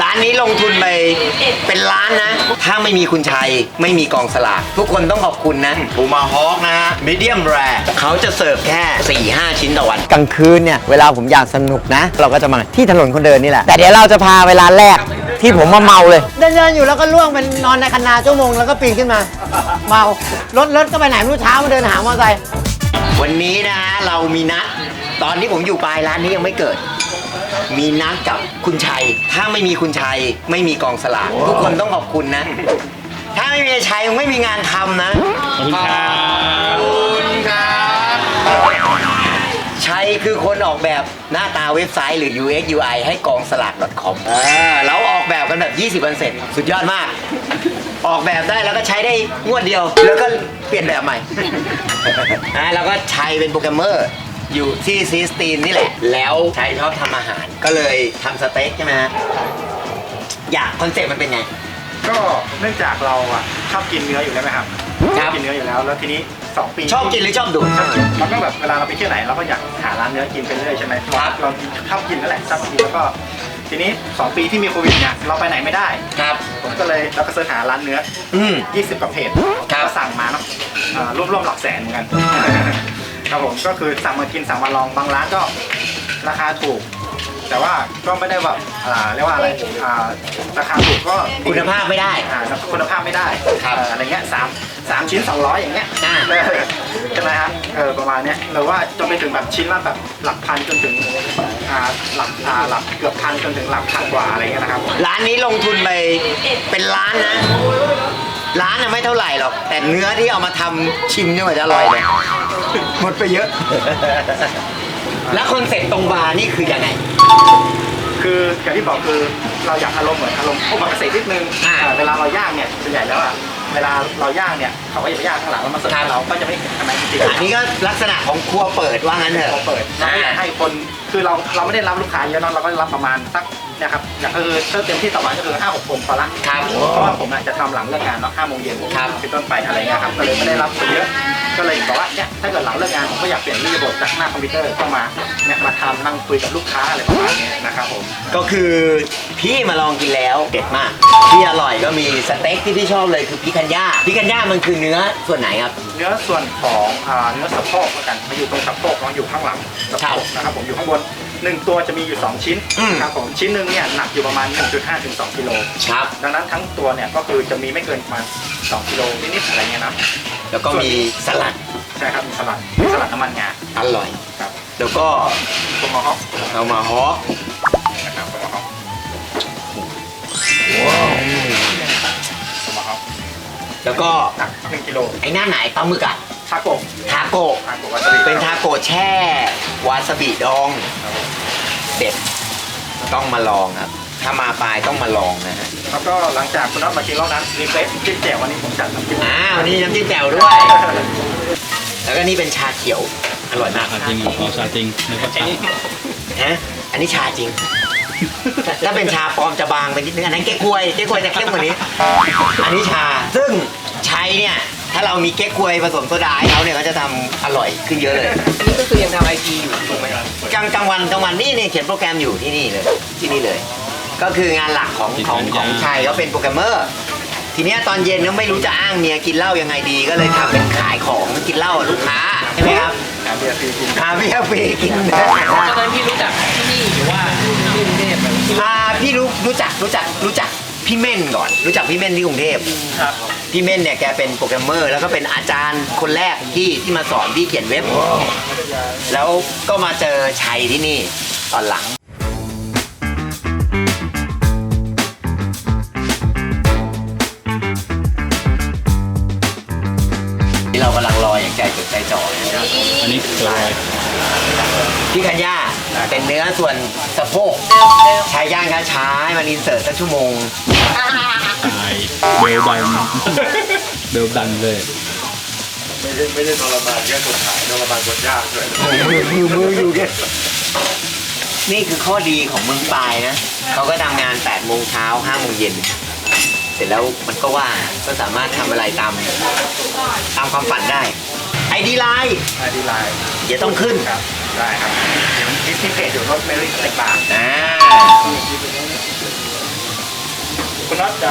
ร้านนี้ลงทุนไปเป็นล้านนะ ถ้าไม่มีคุณชัยไม่มีกองสลากทุกคนต้องขอบคุณนะปูมาฮอกนะฮะมีเดียมแรเขาจะเสิร์ฟแค่ 4-5 ชิ้นต่อวัน กลางคืนเนี่ย เวลาผมอยากสนุกนะ เราก็จะมาที่ถนนคนเดินนี่แหละ แต่เดี๋ยวเราจะพาเวลาแรกที่ผมมาเมาเลย เดินๆอยู่แล้วก็ล่วงเป็นนอนในคันนาชั่วโมงแล้วก็ปีนขึ้นมา เมารถรถก็ไปไหนไม่รู้เช้ามาเดินหามอเตอร์ไซค์วันนี้นะฮะเรามีนัดตอนที่ผมอยู่ปลายร้านนี้ยังไม่เกิด มีนัดกับคุณชัย ถ้าไม่มีคุณชัยไม่มีกองสลากทุกคนต้องขอบคุณนะ ถ้าไม่มีชัยคงไม่มีงานทำนะ ขอบคุณครับคุณครับชัยคือคนออกแบบหน้าตาเว็บไซต์หรือ UX UI ให้กองสลาก .com เออเราออกแบบกันแบบ 20%สุดยอดมาก ออกแบบได้แล้วก็ใช้ได้งวดเดียว แล้วก็เปลี่ยนแบบใหม่นะแล้วก็ชัยเป็นโปรแกรมเมอร์ อยู่ที่ซีสตีนนี่แหละ แล้วชัยชอบทำอาหารก็เลยทำสเต็กใช่ไหมฮะอยากคอนเซ็ปต์มันเป็นไง ก็เนื่องจากเราอะชอบกินเนื้ออยู่แล้วไหมครับครับชอบกินเนื้ออยู่แล้วแล้วทีนี้2ปีชอบกินหรือชอบดูดชอบกินเราก็แบบเวลาเราไปเที่ยวไหนเราก็อยากหาร้านเนื้อกินไปเรื่อยใช่ไหมครับ เราชอบกินนั่นแหละชอบกินแล้วก็ ทีนี้2ปีที่มีโควิดเนี่ยเราไปไหนไม่ได้ ครับ ผมก็เลยเราก็เสิร์ชหาร้านเนื้อ อืม 20กว่าเพจครับ ก็สั่งมาเนาะอ่าร่วมๆหลักแสนเหมือนกัน ครับผมก็คือสั่งมากินสั่งมาลองบางร้านก็ราคาถูก แต่ว่าก็ไม่ได้แบบอ่าเรียกว่าอะไรอ่าราคาถูกก็ดีคุณภาพไม่ได้ อ่าแล้วคุณภาพไม่ได้ครับเอ่ออะไรเงี้ยสามสามชิ้น 200 อย่างเงี้ยอ่า เออใช่ไหมครับเออประมาณเนี้ยหรือว่าจนไปถึงแบบชิ้นละแบบหลักพันจนถึงอ่าหลักอ่าหลักเกือบพันจนถึงหลักพันกว่าอะไรเงี้ยนะครับ ร้านนี้ลงทุนไปเป็นล้านนะ ร้านน่ะไม่เท่าไหร่หรอก แต่เนื้อที่เอามาทำชิมเนี่ยมันจะอร่อยเลยหมดไปเยอะ แล้วคอนเซ็ปต์ตรงบาร์นี่คือยังไง คืออย่างที่บอกคือเราอยากอารมณ์เหมือนอารมณ์โอมากาเสะนิดนึงอ่าอ่าเวลาเราย่างเนี่ยส่วนใหญ่แล้วอะเวลาเราย่างเนี่ยเขาก็จะไปย่างข้างหลังแล้วมาเสิร์ฟครับ ให้เราก็จะไม่เห็นข้างในจริงๆอันนี้ก็ลักษณะของครัวเปิดว่างั้นเถอะเราเปิดเราไม่อยากให้คนคือเราเราไม่ได้รับลูกค้าเยอะเนอะเราก็รับประมาณสักเนะครับอย่างก็คือถ้าเต็มที่ต่อวันก็คือห้าหกคนพอละครับเพราะว่าผมอาจจะทำหลังเลิกงานเนาะห้าโมงเย็นครับ เป็นต้นไปอะไรเงี้ยครับก็เลยไม่ได้รับคนเยอะก็เลยบอกว่าเนี่ยถ้าเกิดหลังเลิกงานผมก็อยากเปลี่ยนรีบทจากหน้าคอมพิวเตอร์เข้ามาเนี่ยมาทำนั่งคุยกับลูกค้าอะไรประมาณนี้นะครับผม ก็คือพี่มาลองกินแล้วเด็ดมาก ที่อร่อยก็มีสเต็กที่พี่ชอบเลยคือพิคันย่าพิคันย่ามันคือเนื้อส่วนไหนครับ เนื้อส่วนของอ่าเนื้อสะโพกแล้วกันมาอยู่ตรงสะโพกเนาะอยู่ข้างหลังสะโพกนะครับผมอยู่ข้างบน หนึ่งตัวจะมีอยู่สองชิ้นอืม ครับผมชิ้นหนึ่งเนี่ยหนักอยู่ประมาณ 1.5ถึง2กิโลครับ ดังนั้นทั้งตัวเนี่ยก็คือจะมีไม่เกินประมาณ2กิโลนิดๆอะไรเงี้ยนะแล้วก็มีสลัดใช่ครับมีสลัดมีสลัดน้ำมันงาอร่อย ครับแล้วก็ตัวมอฮอคเอามาฮอกนะครับตัวมอฮอคตัวมอฮอคแล้วก็หนัก1กิโลไอ้หน้าไหนปลาหมึกอะทาโกะทาโกะทาโกะวาซาบิเป็นทาโกะแช่วาซาบิดอง เด็ดต้องมาลองครับ ถ้ามาปลายต้องมาลองนะฮะแล้วก็หลังจากคุณน็อตมากินรอบนั้นรีเฟรชจิ้มแจ่ววันนี้ผมจัดน้ำจิ้มอ้าวนี่น้ำจิ้มแจ่วด้วย แล้วก็นี่เป็นชาเขียว อร่อยมากชาจริงอ๋อชาจริงนึกว่าชาฮะอันนี้ชาจริง ถ้าเป็นชาปลอมจะบางไปนิดนึงอันนั้นเก๊กฮวยเก๊กฮวยจะเข้มกว่านี้ อันนี้ชาซึ่งใช้เนี่ยถ้าเรามีเก๊กฮวยผสมโซดาให้เขาเนี่ยเขาจะทำอร่อยขึ้นเยอะเลยอันนี้ก็คือยังทำไอทีอยู่ถูกไหมครับกลางกลางวันกลางวันนี่เนี่ยเขียนโปรแกรมอยู่ที่นี่เลยที่นี่เลย ก็คืองานหลักของของของชัยเขาเป็นโปรแกรมเมอร์ ทีเนี้ยตอนเย็นก็ไม่รู้จะอ้างเมียกินเหล้ายังไงดี ก็เลยทำเป็นขายของกินเหล้ากับลูกค้าใช่ไหมครับน้ำเบียร์ฟรีกินอาพี่ฟรีกินตอนนั้นพี่รู้จักที่นี่หรือว่าที่กรุงเทพแบบที่อาพี่รู้รู้จักรู้จักรู้จัก พี่เม่นก่อน รู้จักพี่เม่นที่กรุงเทพครับพี่เม่นเนี่ยแกเป็นโปรแกรมเมอร์ แล้วก็เป็นอาจารย์คนแรกที่ที่มาสอนพี่เขียนเว็บ แล้วก็มาเจอชัยที่นี่ตอนหลังที่เรากำลังรออย่างใจจดใจจ่อนะครับอันนี้คืออะไรพี่กัญญา เป็นเนื้อส่วนสะโพกใช้ย่างช้าๆให้มันอินเสิร์ตสักชั่วโมง ตายเบลดัน เบลดันเลย ไม่ได้ไม่ได้ทรมานแค่กดขายทรมานกดยากด้วยมือมือมืออยู่เนี่ยนี่คือข้อดีของเมืองปลายนะเขาก็ทำงาน8โมงเช้า5โมงเย็น เสร็จแล้วมันก็ว่างก็สามารถทำอะไรตาม ตามความฝันได้ ไอดีไลน์ไอดีไลน์เดี๋ยวต้องขึ้นครับ ได้ครับเดี๋ยวคลิปที่เพจอยู่รถเมลี่สเต็กบาร์อ่าคุณน็อตจะ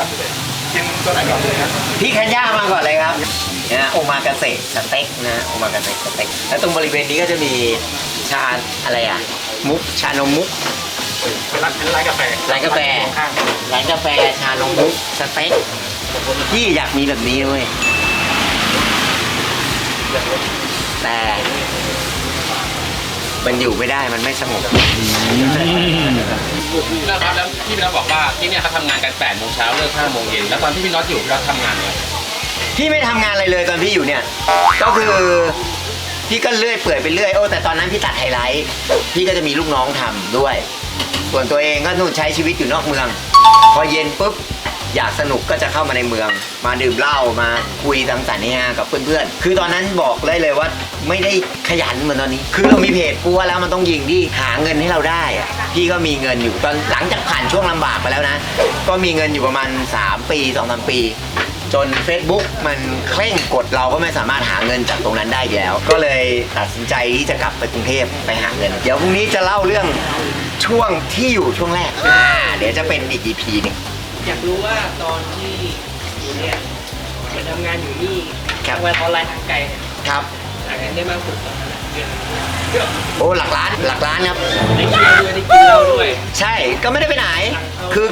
กินตัวไหนก่อนเลยนะพี่คันย่ามาก่อนเลยครับเนี่ยโอมากาเสะสเต็กนะโอมากาเสะสเต็กแล้วตรงบริเวณนี้ก็จะมีชาอะไรอะ มุกชานมมุกเป็นร้านเป็นร้านกาแฟร้านกาแฟข้างร้านกาแฟชานมมุกสเต็กพี่อยากมีแบบนี้เว้ยแต่ มันอยู่ไม่ได้มันไม่สงบนะครับแล้วพี่พี่น็อตบอกว่าที่เนี่ยเขาทำงานกัน8โมงเช้าเลิก5โมงเย็นแล้วตอนที่พี่น็อตอยู่พี่น็อตทำงานอะไรพี่ไม่ทำงานอะไรเลยตอนพี่อยู่เนี่ย ก็คือ พี่ก็เลื่อยเปื่อยไปเรื่อยโอ้แต่ตอนนั้นพี่ตัดไฮไลท์พี่ก็จะมีลูกน้องทำด้วย ส่วนตัวเองก็นู่นใช้ชีวิตอยู่นอกเมือง พอเย็นปุ๊บ อยากสนุกก็จะเข้ามาในเมือง มาดื่มเหล้ามาคุยสังสรรค์เฮฮากับเพื่อนๆ คือตอนนั้นบอกได้เลยว่าไม่ได้ขยันเหมือนตอนนี้ คือเรามีเพจปัวแล้วมันต้องยิงที่หาเงินให้เราได้อะพี่ก็มีเงินอยู่ตอนหลังจากผ่านช่วงลำบากไปแล้วนะ ก็มีเงินอยู่ประมาณ 3 ปี2อสปี จน Facebook มันเคร่งกดเราก็ไม่สามารถหาเงินจากตรงนั้นได้อีกแล้ว ก็เลยตัดสินใจที่จะกลับไปกรุงเทพไปหาเงิน เดี๋ยวพรุ่งนี้จะเล่าเรื่องช่วงที่อยู่ช่วงแรกอ่าเดี๋ยวจะเป็นอีก EP หนึง อยากรู้ว่าตอนที่อยู่เนี่ยไปทำงานอยู่นี่ครับทำงานออนไลน์ทางไกลเนี่ยครับ หาเงินได้มากสุดตอนนั้นอะเดือนละโอ้หลักล้านหลักล้านครับ ได้เที่ยวด้วยได้กินเหล้าด้วย ใช่ก็ไม่ได้ไปไหน คือ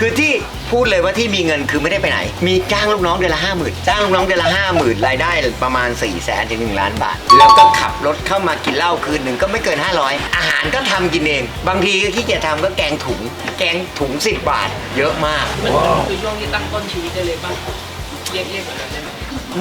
คือที่พูดเลยว่าที่มีเงินคือไม่ได้ไปไหน มีจ้างลูกน้องเดือนละห้าหมื่นจ้างลูกน้องเดือนละห้าหมื่นรายได้ประมาณ4ี่แสนถึงหนึ่งล้านบาท แล้วก็ขับรถเข้ามากินเหล้าคืนหนึ่งก็ไม่เกิน 500 อาหารก็ทำกินเอง บางทีก็ขี้เกียจทำก็แกงถุง แกงถุง 10 บาท เยอะมากมันมันคือช่วงที่ตั้งต้นชีวิตได้เลยป่ะเรียกเรียกแบบนั้นได้ไหม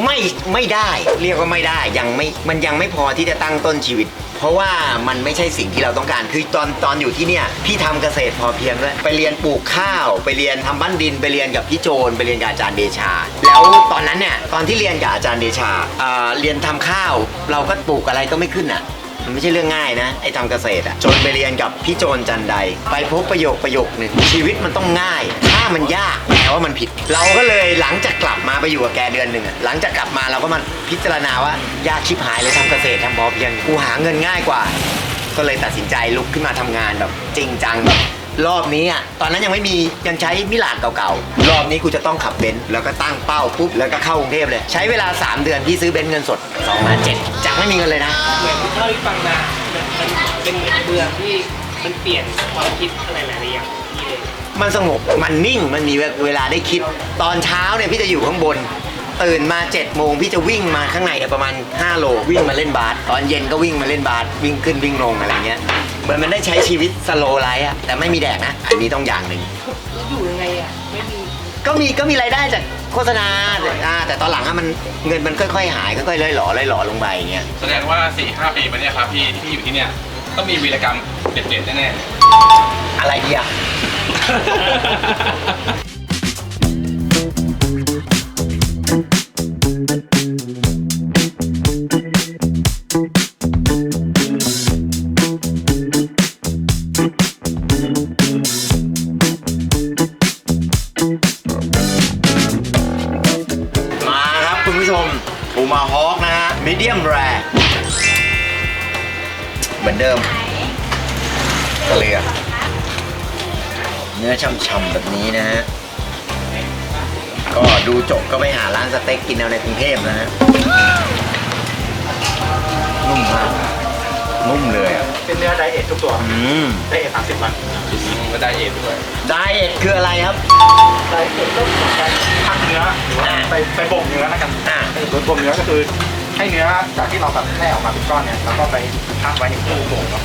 ไม่ไม่ได้เรียกว่าไม่ได้ยังไม่มันยังไม่พอที่จะตั้งต้นชีวิต เพราะว่ามันไม่ใช่สิ่งที่เราต้องการ คือตอนตอนอยู่ที่เนี่ยพี่ทำเกษตรพอเพียงด้วยไปเรียนปลูกข้าว ไปเรียนทำบ้านดิน ไปเรียนกับพี่โจนไปเรียนกับอาจารย์เดชา แล้วตอนนั้นเนี่ยตอนที่เรียนกับอาจารย์เดชาอ่อเรียนทำข้าว เราก็ปลูกอะไรก็ไม่ขึ้นอะ มันไม่ใช่เรื่องง่ายนะ ไอ้ทำเกษตรอะจนไปเรียนกับพี่โจนจันได ไปพบประโยคประโยคหนึ่งชีวิตมันต้องง่าย ถ้ามันยากแปลว่ามันผิด เราก็เลยหลังจากกลับมาไปอยู่กับแกเดือนหนึ่งอะหลังจากกลับมาเราก็มาพิจารณาว่ายากชิบหายเลยทำเกษตรทำพอเพียงกูหาเงินง่ายกว่า ก็เลยตัดสินใจลุกขึ้นมาทำงานแบบจริงจังแบบ รอบนี้อะตอนนั้นยังไม่มียังใช้มิลานเก่าๆ รอบนี้กูจะต้องขับเบนซ์แล้วก็ตั้งเป้าปุ๊บแล้วก็เข้ากรุงเทพเลย ใช้เวลา 3 เดือนพี่ซื้อเบนซ์เงินสด2ล้านเจ็ดจากไม่มีเงินเลยนะ เหมือนเท่าที่ฟังมามันมันเป็นเหมือนเมืองที่มันเปลี่ยนความคิดอะไรหลายๆอย่างที่เลยมันสงบ มันนิ่ง มันมีเวลาได้คิด ตอนเช้าเนี่ยพี่จะอยู่ข้างบน ตื่นมา7จ็ดโมงพี่จะวิ่งมาข้างในเนี่ยประมาณ 5 โล วิ่งมาเล่นบาส ตอนเย็นก็วิ่งมาเล่นบาส วิ่งขึ้นวิ่งลงอะไรเงี้ย เหมือนมันได้ใช้ชีวิตสโลไลฟ์อะแต่ไม่มีแดกนะ อันนี้ต้องอย่างหนึ่ง แล้วอยู่ยังไงอะ ไม่มี ก็มีก็มีรายได้จากโฆษณาแต่อ่าแต่ตอนหลังอะมันเงินมันค่อยๆหายค่อยๆเล่อยหล่อเล่อยหล่อลงไปอย่างเงี้ยแสดงว่า4ี่ห้าปีมาเนี่ยครับพี่ที่อยู่ที่เนี่ยต้องมีวีรกรรมเด็ดๆแน่อะไรดีอะม นุ่มเลยอะเป็นเนื้อไดเอททุกตัวอืมไดเอทสามสิบวันๆก็ได้เอ็ดด้วยไดเอทคืออะไรครับไดเอทก็คือการพักเนื้อหรือว่าไปไปบ่มเนื้อนะครับอ่าไปบ่มเนื้อก็คือให้เนื้อจากที่เราแบบแล่ออกมาเป็นก้อนเนี่ยแล้วก็ไปพักไว้ในตู้บ่มเนาะ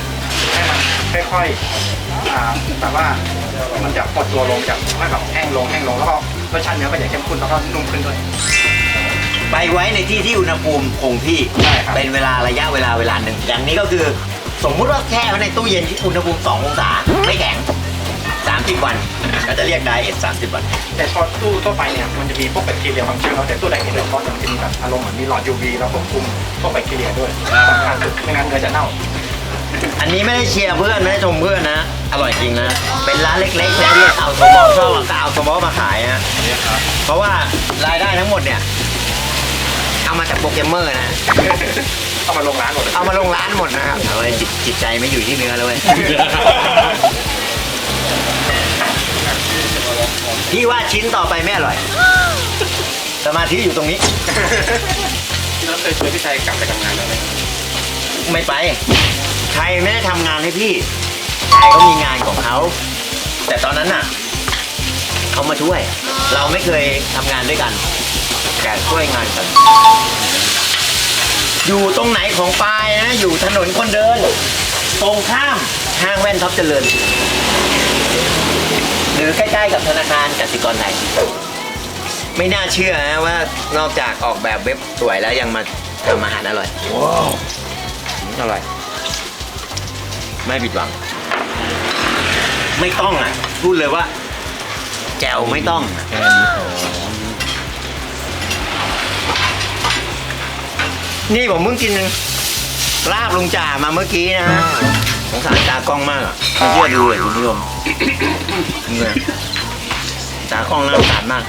ให้มันค่อยๆอ่าแบบว่ามันจะหดตัวลงจากค่อยแบบแห้งลงแห้งลงแล้วก็รสชาติเนื้อก็จะเข้มข้นแล้วก็นุ่มขึ้นด้วย ไปไว้ในที่ที่อุณหภูมิคงที่ใช่ครับ เป็นเวลาระยะเวลาเวลาหนึ่งอย่างนี้ก็คือ สมมุติว่าแช่ไว้ในตู้เย็นที่อุณหภูมิ 2 องศาไม่แข็ง 30 วัน ก็จะเรียกไดเอท30 วัน แต่พอตู้ทั่วไปเนี่ยมันจะมีพวกแบคทีเรียบางชนิดเนาะแต่ตู้ไดเอทเนี่ยเขาจะมีแบบอารมณ์เหมือนมีหลอด UV แล้วควบคุมพวกแบคทีเรียด้วยสำคัญสุดไม่งั้นเนื้อจะเน่า อันนี้ไม่ได้เชียร์เพื่อนไม่ได้ชมเพื่อนนะ อร่อยจริงนะ เป็นร้านเล็กๆนะที่เอาสมอชอบก็เอาสมอมาขายนะ เพราะว่ารายได้ทั้งหมดเนี่ย เอามาจากโปรแกรมเมอร์นะ เอามาลงร้านหมดเลยเอามาลงร้านหมดนะครับเอาไว้จิตจิตใจไม่อยู่ที่เนื้อแล้วเว้ยพี่ว่าชิ้นต่อไปไม่อร่อย สมาธิอยู่ตรงนี้ แล้วเคยชวนพี่ชายกลับไปทำงานแล้วไหมไม่ไปชัยไม่ได้ทำงานให้พี่ชัยเขามีงานของเขา แต่ตอนนั้นน่ะ เขามาช่วย เราไม่เคยทำงานด้วยกัน แต่ช่วยงานกัน อยู่ตรงไหนของปลายนะ อยู่ถนนคนเดิน ตรงข้ามห้างแว่นท็อปเจริญ หรือใกล้ๆกับธนาคารกสิกรไทยไม่น่าเชื่อนะว่านอกจากออกแบบเว็บสวยแล้วยังมาทำอาหารอร่อยอร่อย ไม่ผิดหวัง ไม่ต้องอะ พูดเลยว่า แจวไม่ต้อง แค่นี้พอ นี่ผมเพิ่งกินลาบลุงจ่ามาเมื่อกี้นะฮะสงสารตากล้องมากอะไม่เชื่อดูเลยคุณผู้ชมเนี่ยตากล้องน่าสงสารมาก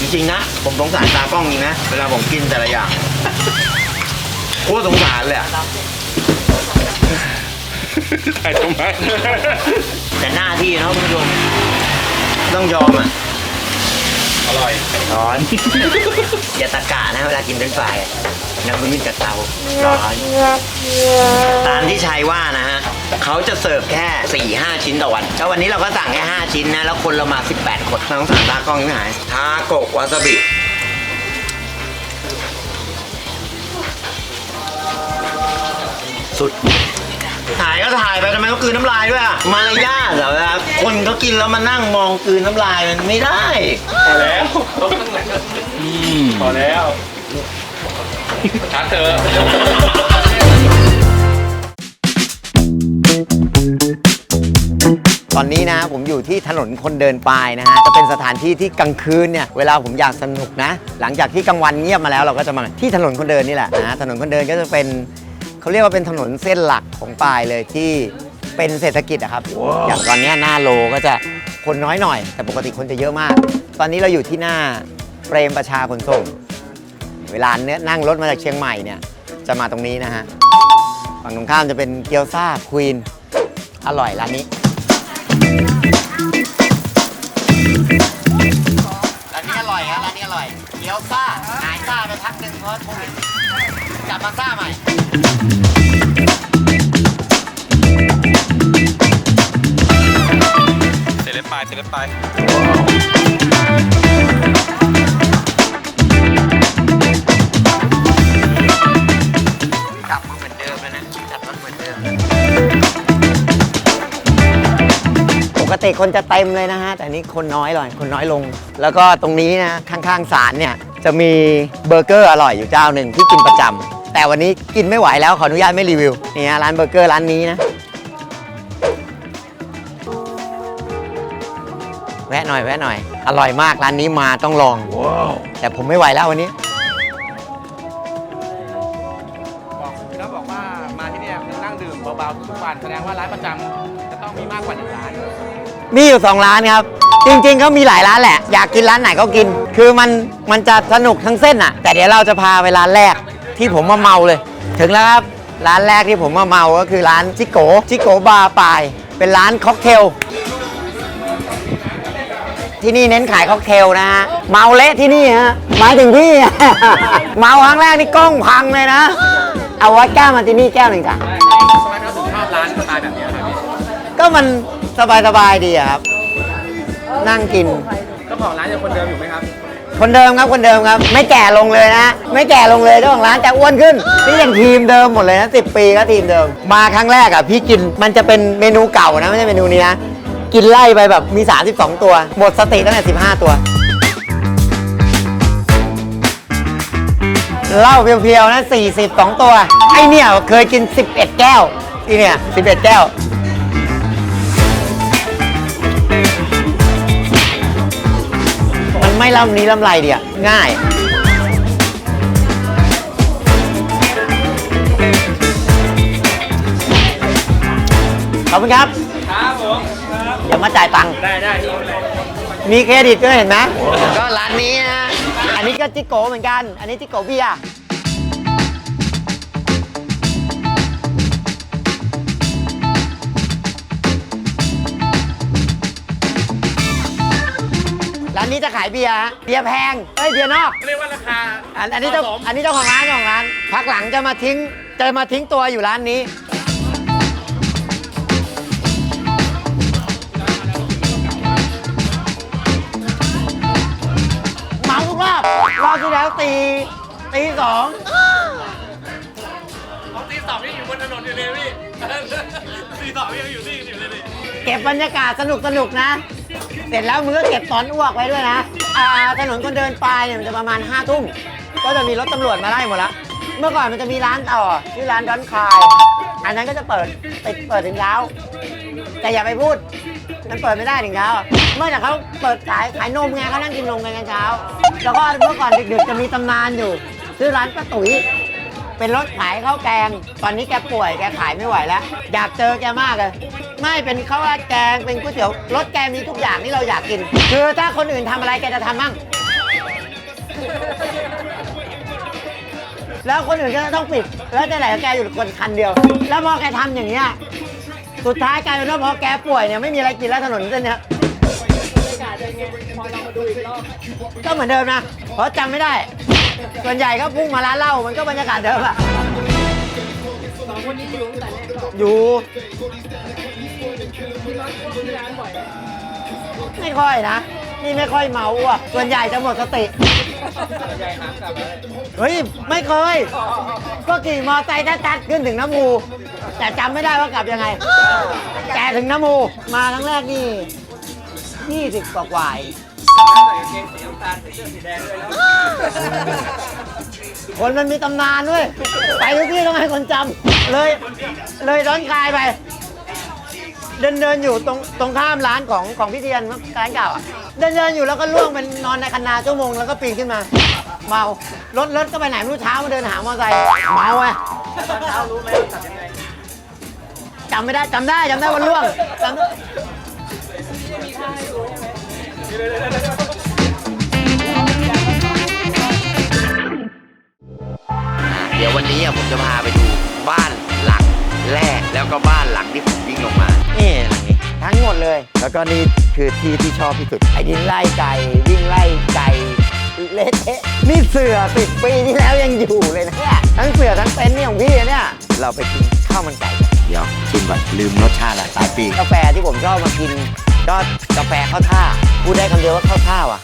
จริงๆนะ ผมสงสารตากล้องจริงนะ เวลาผมกินแต่ละอย่างโคตรสงสารเลยอะถ่ายทำไมแต่หน้าที่เนาะคุณผู้ชมต้องยอมอะ อร่อยร้อน อย่าตะกะนะเวลากินเป็นไฟรายอะน้ำมันจากเตาร้อนตามที่ชัยว่านะฮะเขาจะเสิร์ฟแค่4ี่ห้าชิ้นต่อวันแล้ววันนี้เราก็สั่งแค่5ชิ้นนะ แล้วคนเรามา 18 คนน้องสั่งตากล้องยังไม่หายทาโกะวาซาบิสุด ถ่ายก็ถ่ายไปทำไมต้องกลืนน้ำลายด้วยอะมารยาทเหรอเวลาคนเขากินแล้วมานั่งมองกลืนน้ำลายมันไม่ได้พอแล้วพอแล้วชัดเถอะตอนนี้นะผมอยู่ที่ถนนคนเดินปลายนะฮะจะเป็นสถานที่ที่กลางคืนเนี่ยเวลาผมอยากสนุกนะ หลังจากที่กลางวันเงียบมาแล้วเราก็จะมาที่ถนนคนเดินนี่แหละนะถนนคนเดินก็จะเป็น เขาเรียกว่าเป็นถนนเส้นหลักของปลายเลยที่เป็นเศรษฐกิจอะครับ อย่างตอนเนี้ยหน้าโลก็จะคนน้อยหน่อย แต่ปกติคนจะเยอะมาก ตอนนี้เราอยู่ที่หน้าเปรมประชาขนส่ง เวลาเนี้ยนั่งรถมาจากเชียงใหม่เนี่ยจะมาตรงนี้นะฮะฝั่งตรงข้ามจะเป็นเกี๊ยวซ่าควีนอร่อยร้านนี้ร้านนี้อร่อยครับร้านนี้อร่อย เกี๊ยวซ่าหายซ่าไปพักหนึ่งเพราะโควิด กลับมาซ่าใหม่เสร็จแล้วไปเสร็จแล้วไปกลับมาเหมือนเดิมแล้วนะจัดรถเหมือนเดิมปกติคนจะเต็มเลยนะฮะ แต่นี่คนน้อยเลยคนน้อยลง แล้วก็ตรงนี้นะ ข้างๆศาลเนี่ย จะมีเบอร์เกอร์อร่อยอยู่เจ้าหนึ่งที่กินประจำ แต่วันนี้กินไม่ไหวแล้วขออนุญาตไม่รีวิวนี่ฮะร้านเบอร์เกอร์ร้านนี้นะ แวะหน่อยแวะหน่อย อร่อยมากร้านนี้มาต้องลองแต่ผมไม่ไหวแล้ววันนี้บอกแล้วบอกว่ามาที่เนี่ยคือนั่งดื่มเบาๆทุกวันแสดงว่าร้านประจำจะต้องมีมากกว่าหนึ่งร้านมีอยู่2ร้านครับจริงๆเขามีหลายร้านแหละ อยากกินร้านไหนก็กิน คือมันมันจะสนุกทั้งเส้นอะแต่เดี๋ยวเราจะพาไปร้านแรก ที่ผมมาเมาเลย ถึงแล้วครับ ร้านแรกที่ผมมาเมาก็คือร้านจิโกจิโกบาร์ปาย เป็นร้านค็อกเทล ที่นี่เน้นขายค็อกเทลนะฮะ เมาเละที่นี่ฮะหมายถึงพี่ เมาครั้งแรกนี่กล้องพังเลยนะ เอาวอดก้ามาที่นี่แก้วหนึ่งจ้ะทำไมเราถึงชอบร้านสไตล์แบบนี้ครับพี่ก็มันสบายๆดีอะครับ นั่งกิน เจ้าของร้านยังคนเดิมอยู่ไหมครับ คนเดิมครับคนเดิมครับ ไม่แก่ลงเลยนะ ไม่แก่ลงเลยเจ้าของร้านแต่อ้วนขึ้นนี่ยังทีมเดิมหมดเลยนะสิปีก็ทีมเดิม มาครั้งแรกอะพี่กินมันจะเป็นเมนูเก่านะไม่ใช่เมนูนี้นะกินไล่ไปแบบมี 32 ตัว หมดสติตั้งแต่15 ตัวเหล้าเพียวๆนะ42 ตัว ไอเนี่ยเคยกิน 11 แก้วที่เนี่ย 11 แก้ว ไม่ล่ำนี้ล่ำไรเดียง่าย ขอบคุณครับ ครับผมเดี๋ยวมาจ่ายตังค์ ได้ได้ที่เลยมีเครดิตก็เห็นไหมก็ร้านนี้นะ อันนี้ก็จิโกเหมือนกัน อันนี้จิโกเบียร์ ร้านนี้จะขายเบียร์ฮะเบียร์แพงเอ้ยเบียร์นอกเรียกว่าราคาอันอันนี้เจ้าเหมาะสมอันนี้เจ้าของร้านเจ้าของร้าน พักหลังจะมาทิ้งจะมาทิ้งตัวอยู่ร้านนี้ เมาทุกรอบรอบที่แล้วตีตีสองของตีสองยังอยู่บนถนนอยู่เลยพี่ตีสองยังอยู่ที่อยู่เลยพี่ เก็บบรรยากาศสนุกสนุกๆนะ เสร็จแล้วมือก็เก็บตอนอ้วกไว้ด้วยนะอ่าถนนคนเดินปลายเนี่ยมันจะประมาณ5้าทุ่มก็จะมีรถตำรวจมาไล่หมดละ เมื่อก่อนมันจะมีร้านต่อชื่อร้านดอนคาย อันนั้นก็จะเปิดปิดเปิดถึงเช้า แต่อย่าไปพูด มันเปิดไม่ได้ถึงเช้า เมื่อจากเขาเปิดขายขายนมไงเขานั่งกินนมกันกันเช้า แล้วก็เมื่อก่อนดึกๆจะมีตำนานอยู่ชื่อร้านป้าตุ๋ยเป็นรถขายข้าวแกง ตอนนี้แกป่วยแกขายไม่ไหวแล้ว อยากเจอแกมากเลย ไม่เป็นข้าวราดแกงเป็นก๋วยเตี๋ยวรถแกมีทุกอย่างที่เราอยากกิน คือถ้าคนอื่นทำอะไรแกจะทำมั่งแล้วคนอื่นก็ต้องปิด แล้วจะไหนแกอยู่คนคันเดียว แล้วพอแกทำอย่างเงี้ยสุดท้ายกลายเป็นว่าพอแกป่วยเนี่ยไม่มีอะไรกินแล้วถนนเส้นเนี้ยก็เหมือนเดิมนะเพราะจำไม่ได้ ส่วนใหญ่ก็พุ่งมาร้านเหล้ามันก็บรรยากาศเดิมอะสองคนนี้อยู่ตั้งแต่แรกอยู่ ไม่ค่อยนะ นี่ไม่ค่อยเมาอะ ส่วนใหญ่จะหมดสติเฮ้ย ไม่เคย ก็ขี่มอไซค์ตัดๆขึ้นถึงน้ำมูแต่จำไม่ได้ว่ากลับยังไง แต่ถึงน้ำมูมาครั้งแรกนี่ยี่สิบกว่ากว่าๆเองคนมันมีตำนานด้วย ไปทุกที่ต้องให้คนจำเลย เลยร้อนคลายไป เดินเดินอยู่ตรงตรงข้ามร้านของของพี่เทียนร้านเก่าอะเดินเดินอยู่แล้วก็ล่วงเป็นนอนในคันนาชั่วโมงแล้วก็ปีนขึ้นมา เมารถรถก็ไปไหนไม่รู้เช้ามาเดินหามอเตอร์ไซค์เมาไงเช้ารู้ไหมจำไม่ได้จำได้จำได้วันล่วงจำได้ เดี๋ยววันนี้อะผมจะพาไป แล้วก็นี่คือที่ที่ชอบที่สุด ไอ้ดินไล่ไก่วิ่งไล่ไก่เละเทะนี่เสือสิบปีที่แล้วยังอยู่เลยนะเนี่ยทั้งเสือทั้งเต็นท์นี่ของพี่อะเนี่ย เราไปกินข้าวมันไก่กันเดี๋ยวชิมก่อนลืมรสชาติละสายปีกกาแฟที่ผมชอบมากินก็กาแฟข้าวท่าพูดได้คำเดียวว่าข้าวท่าว่ะ